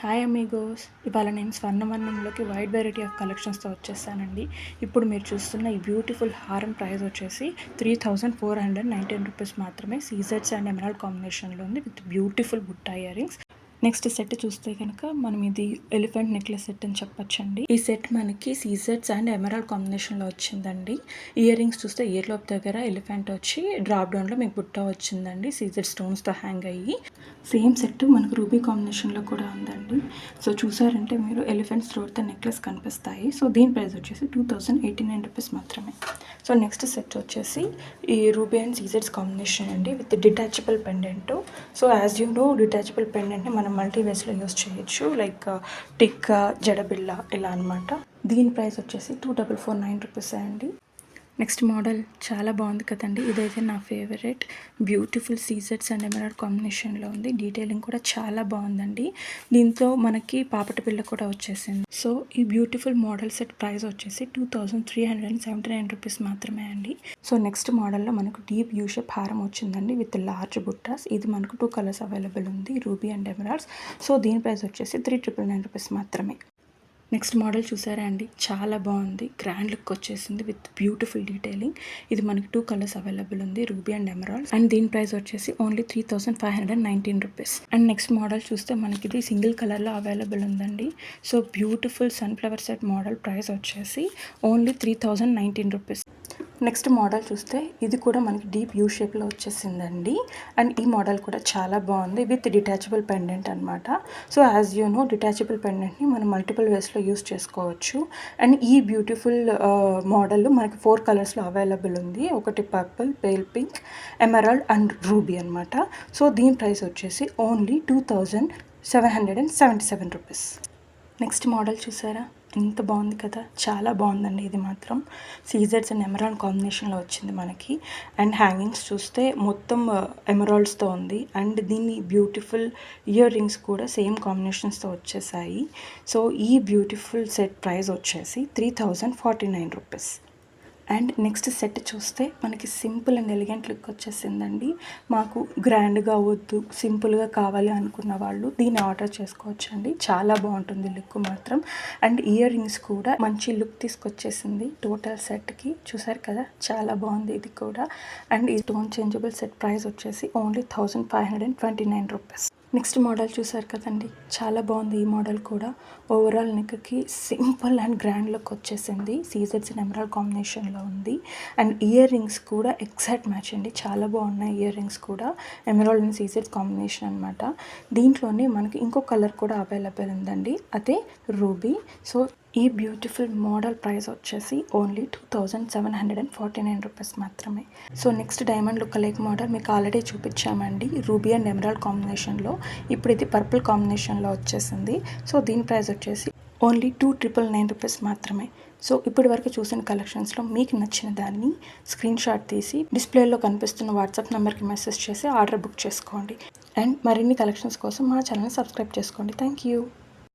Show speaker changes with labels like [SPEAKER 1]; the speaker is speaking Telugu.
[SPEAKER 1] హాయ్ అమీగోస్ ఇవాళ నేను స్వర్ణవర్ణంలోకి వైడ్ వెరైటీ ఆఫ్ కలెక్షన్స్తో వచ్చేసానండి. ఇప్పుడు మీరు చూస్తున్న ఈ బ్యూటిఫుల్ హారం ప్రైస్ వచ్చేసి three thousand four hundred nineteen rupees మాత్రమే. సీజర్స్ అండ్ ఎమరాల్డ్ కాంబినేషన్లో ఉంది విత్ బ్యూటిఫుల్ బుట్ట ఇయర్ రింగ్స్ నెక్స్ట్ సెట్ చూస్తే కనుక మనం ఇది ఎలిఫెంట్ నెక్లెస్ సెట్ అని చెప్పొచ్చండి. ఈ సెట్ మనకి సీజర్స్ అండ్ ఎమరాల్డ్ కాంబినేషన్లో వచ్చిందండి. ఇయర్ రింగ్స్ చూస్తే ఇయర్ లోప్ దగ్గర ఎలిఫెంట్ వచ్చి డ్రాప్ డౌన్లో మీకు బుట్ట వచ్చిందండి. సీజర్ స్టోన్స్తో హ్యాంగ్ అయ్యి. సేమ్ సెట్ మనకు రూబీ కాంబినేషన్లో కూడా ఉందండి. సో చూసారంటే మీరు ఎలిఫెంట్స్ త్రోట్ నెక్లెస్ కనిపిస్తాయి. సో దీని ప్రైస్ వచ్చేసి two thousand eighty nine rupees మాత్రమే. సో నెక్స్ట్ సెట్ వచ్చేసి ఈ రూబీ అండ్ సీజర్స్ కాంబినేషన్ అండి with detachable pendant. So as you know detachable పెండెంట్ని మనం మల్టీ మల్టీవేస్లో యూస్ చేయొచ్చు. లైక్ uh, టిక్కా జడబిల్ల ఇలా అనమాట దీని ప్రైస్ వచ్చేసి two double four nine rupees అండి. నెక్స్ట్ మోడల్ చాలా బాగుంది కదండి. ఇదైతే నా ఫేవరెట్. బ్యూటిఫుల్ సీజర్స్ అండ్ ఎమరాడ్ కాంబినేషన్లో ఉంది. డీటెయిలింగ్ కూడా చాలా బాగుందండి. దీంతో మనకి పాపట పిల్ల కూడా వచ్చేసింది. సో ఈ బ్యూటిఫుల్ మోడల్ సెట్ ప్రైస్ వచ్చేసి two thousand three hundred and seventy nine rupees మాత్రమే అండి. సో నెక్స్ట్ మోడల్లో మనకు డీప్ యూ షేప్ హారం వచ్చిందండి విత్ లార్జ్ బుట్టాస్. ఇది మనకు టూ కలర్స్ అవైలబుల్ ఉంది రూబీ అండ్ ఎమరాల్డ్స్. సో దీని ప్రైస్ వచ్చేసి త్రీ ట్రిపుల్ నైన్ రూపీస్ మాత్రమే. నెక్స్ట్ మోడల్ చూసారా అండి? చాలా బాగుంది. గ్రాండ్ లుక్ వచ్చేసింది విత్ బ్యూటిఫుల్ డీటెయిలింగ్. ఇది మనకి టూ కలర్స్ అవైలబుల్ ఉంది. రూబీ అండ్ ఎమరాల్డ్ అండ్ దీని ప్రైస్ వచ్చేసి only three thousand five hundred nineteen rupees. And next model చూస్తే మనకి ఇది సింగిల్ కలర్లో అవైలబుల్ ఉందండి. So beautiful sunflower set model price వచ్చేసి only three thousand nineteen rupees. Next model చూస్తే ఇది కూడా మనకి డీప్ యూ షేప్లో వచ్చేసిందండి. అండ్ ఈ మోడల్ కూడా చాలా బాగుంది. విత్ డిటాచబుల్ పెండెంట్ అనమాట so as you know detachable పెండెంట్ని మనం మల్టిపుల్ వేస్లో యూస్ చేసుకోవచ్చు. అండ్ ఈ బ్యూటిఫుల్ uh, మోడల్ మనకి ఫోర్ కలర్స్లో అవైలబుల్ ఉంది. ఒకటి purple pale pink emerald and ruby అనమాట సో దీని ప్రైస్ వచ్చేసి only two thousand seven hundred and seventy seven rupees next model చూసారా? ఎంత బాగుంది కదా. చాలా బాగుందండి ఇది మాత్రం. సీజర్స్ అండ్ ఎమరాల్డ్ కాంబినేషన్లో వచ్చింది మనకి. అండ్ హ్యాంగింగ్స్ చూస్తే మొత్తం ఎమరాల్డ్స్తో ఉంది. అండ్ దీన్ని బ్యూటిఫుల్ ఇయర్ రింగ్స్ కూడా సేమ్ కాంబినేషన్స్తో వచ్చేసాయి. సో ఈ బ్యూటిఫుల్ సెట్ ప్రైస్ వచ్చేసి three thousand forty nine rupees. And next set చూస్తే మనకి సింపుల్ అండ్ ఎలిగెంట్ లుక్ వచ్చేసిందండి. మాకు గ్రాండ్గా వద్దు సింపుల్గా కావాలి అనుకున్న వాళ్ళు దీన్ని ఆర్డర్ చేసుకోవచ్చు అండి చాలా బాగుంటుంది లుక్ మాత్రం. అండ్ ఇయర్ రింగ్స్ కూడా మంచి లుక్ తీసుకొచ్చేసింది టోటల్ సెట్కి. చూసారు కదా? చాలా బాగుంది ఇది కూడా. అండ్ ఈ టోన్ చేంజబుల్ సెట్ ప్రైస్ వచ్చేసి only thousand five hundred and twenty nine rupees. Next model చూసారు కదండి. చాలా బాగుంది ఈ మోడల్ కూడా. ఓవరాల్ నెక్కి సింపుల్ అండ్ గ్రాండ్ లుక్ వచ్చేసింది. సీజర్స్ అండ్ ఎమరాల్ కాంబినేషన్లో ఉంది. అండ్ ఇయర్ రింగ్స్ కూడా ఎగ్జాక్ట్ మ్యాచ్ అండి. చాలా బాగున్నాయి ఇయర్ రింగ్స్ కూడా. ఎమరాల్డ్ అండ్ సీజర్స్ కాంబినేషన్ అనమాట దీంట్లోనే మనకి ఇంకో కలర్ కూడా అవైలబుల్ ఉందండి. అదే రూబీ. సో ఈ బ్యూటిఫుల్ మోడల్ ప్రైస్ వచ్చేసి only two thousand seven hundred and forty nine rupees మాత్రమే. So next diamond look like model మీకు ఆల్రెడీ చూపించామండి. రూబీ అండ్ ఎమరాల్డ్ కాంబినేషన్లో. ఇప్పుడు ఇది పర్పుల్ కాంబినేషన్లో వచ్చేసింది. సో దీని ప్రైస్ వచ్చేసి only two triple nine rupees మాత్రమే. సో ఇప్పటి వరకు చూసిన కలెక్షన్స్లో మీకు నచ్చిన దాన్ని స్క్రీన్ షాట్ తీసి డిస్ప్లేలో కనిపిస్తున్న వాట్సాప్ నెంబర్కి మెసేజ్ చేసి ఆర్డర్ బుక్ చేసుకోండి. అండ్ మరిన్ని కలెక్షన్స్ కోసం మా ఛానల్ సబ్స్క్రైబ్ చేసుకోండి. Thank you